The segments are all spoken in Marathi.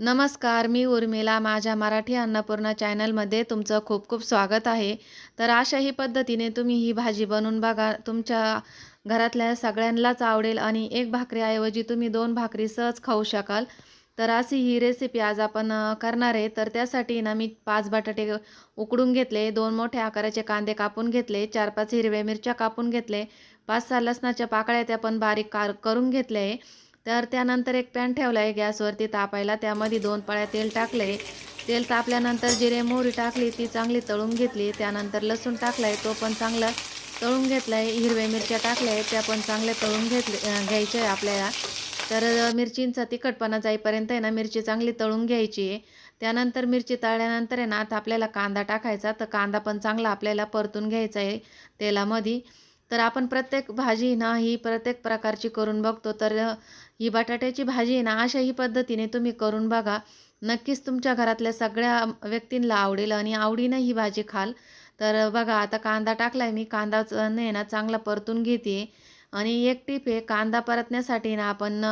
नमस्कार मी उर्मिला. माझ्या मराठी अन्नपूर्णा चॅनलमध्ये तुमचं खूप खूप स्वागत आहे. तर अशाही पद्धतीने तुम्ही ही भाजी बनवून बघा. तुमच्या घरातल्या सगळ्यांनाच आवडेल आणि एक भाकरीऐवजी तुम्ही दोन भाकरी सहज खाऊ शकाल. तर अशी ही रेसिपी आज आपण करणार आहे. तर त्यासाठी ना मी पाच बटाटे उकडून घेतले दोन मोठ्या आकाराचे कांदे कापून घेतले चार पाच हिरव्या मिरच्या कापून घेतले पाच सहा लसणाच्या पाकळ्या त्या पण बारीक कार करून घेतल्या आहे. तर त्यानंतर एक पॅन ठेवला आहे गॅसवरती तापायला. त्यामध्ये दोन पळ्या तेल टाकले तेल तापल्यानंतर जिरे मोहरी टाकली ती चांगली तळून घेतली. त्यानंतर लसूण टाकला आहे तो पण चांगला तळून घेतला आहे हिरव्या मिरच्या टाकल्या आहेत त्या पण चांगल्या तळून घेतले घ्यायच्या आहे आपल्याला. तर मिरचींचा तिखटपणा जाईपर्यंत आहे ना मिरची चांगली तळून घ्यायची आहे. त्यानंतर मिरची तळल्यानंतर आहे ना आता आपल्याला कांदा टाकायचा. तर कांदा पण चांगला आपल्याला परतून घ्यायचा आहे तेलामध्ये. तर आपण प्रत्येक भाजी ना ही प्रत्येक प्रकारची करून बघतो. तर ही बटाट्याची भाजी आहे ना अशाही पद्धतीने तुम्ही करून बघा. नक्कीच तुमच्या घरातल्या सगळ्या व्यक्तींना आवडेल आणि आवडीनं ही भाजी खाल. तर बघा आता कांदा टाकला आहे मी. कांदा नाही ना चांगला परतून घेते. आणि एक टीप आहे कांदा परतण्यासाठी ना आपण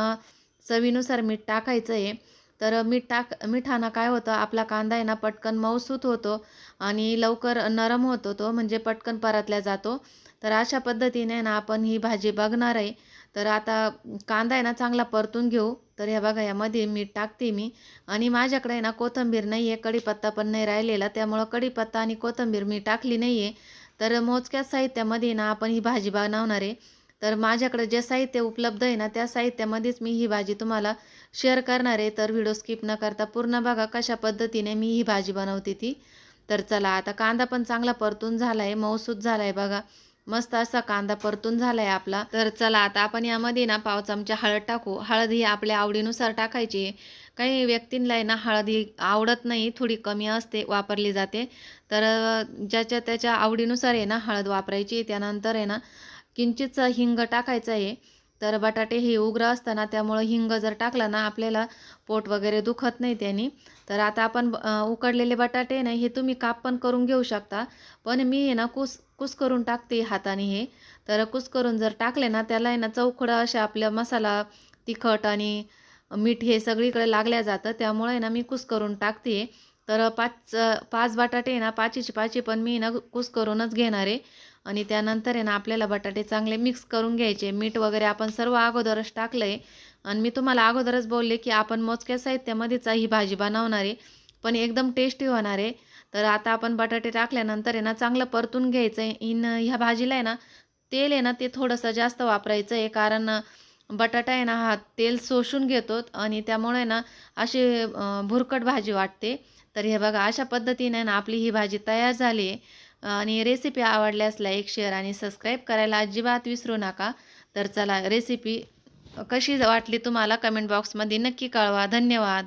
चवीनुसार मीठ टाकायचं आहे. तर मीठ टाक मिठानं काय होतं आपला कांदा आहे ना पटकन मऊसूत होतो आणि लवकर नरम होतो तो म्हणजे पटकन परतल्या जातो. तर अशा पद्धतीने ना आपण ही भाजी बघणार आहे. तर आता कांदा आहे ना चांगला परतून घेऊ. तर ह्या बघा यामध्ये मीठ टाकते मी. आणि माझ्याकडे आहे ना कोथिंबीर नाही आहे कढीपत्ता पण नाही राहिलेला. त्यामुळं कढीपत्ता आणि कोथिंबीर मी टाकली नाही आहे तर मोजक्याच साहित्यामध्ये ना आपण ही भाजी बनवणार आहे. तर माझ्याकडे जे साहित्य उपलब्ध आहे ना त्या साहित्यामध्येच मी ही भाजी तुम्हाला शेअर करणार आहे. तर व्हिडिओ स्किप न करता पूर्ण बघा कशा पद्धतीने मी ही भाजी बनवते ती. तर चला आता कांदा पण चांगला परतून झाला आहे मऊसूत झाला आहे बघा. मस्त असा कांदा परतून झालाय आपला. तर चला आता आपण यामध्ये ना पाव चमचा हळद टाकू. हळद ही आपल्या आवडीनुसार टाकायची. आहे. काही व्यक्तींना आहे ना हळद ही आवडत नाही थोडी कमी असते वापरली जाते. तर ज्याच्या त्याच्या आवडीनुसार आहे ना हळद वापरायची. त्यानंतर आहे ना किंचितचा हिंग टाकायचा आहे. तर बटाटे हे उग्र असताना त्यामुळं हिंग जर टाकला ना आपल्याला पोट वगैरे दुखत नाही त्यांनी. तर आता आपण उकडलेले बटाटे ना हे तुम्ही काप पण करून घेऊ शकता. पण मी आहे ना कुस कुस करून टाकते हाताने हे. तर कुस करून जर टाकले ना त्याला आहे ना चौखडं अशा आपल्या मसाला तिखट आणि मीठ हे सगळीकडे लागल्या जातं. त्यामुळे ना मी कुस करून टाकते. तर पाच पाच बटाटे आहे ना पाचीची पाची पण मी ना कुस करूनच घेणार आहे. आणि त्यानंतर आहे ना आपल्याला बटाटे चांगले मिक्स करून घ्यायचे. मीठ वगैरे आपण सर्व अगोदरच टाकलं आहे आणि मी तुम्हाला अगोदरच बोलले की आपण मोजक्या साहित्यामध्येच ही भाजी बनवणार आहे. पण एकदम टेस्टी होणार आहे. तर आता आपण बटाटे टाकल्यानंतर आहे ना चांगलं परतून घ्यायचं आहे इन ह्या भाजीला आहे ना तेल आहे ना ते थोडंसं जास्त वापरायचं आहे कारण बटाटा आहे ना हा तेल शोषून घेतो आणि त्यामुळे ना अशी भुरकट भाजी वाटते. तर हे बघा अशा पद्धतीने ना आपली ही भाजी तयार झाली आहे. आणि रेसिपी आवडल्यास लाईक शेअर आणि सबस्क्राईब करायला अजिबात विसरू नका. तर चला रेसिपी कशी वाटली तुम्हाला कमेंट बॉक्समध्ये नक्की कळवा. धन्यवाद.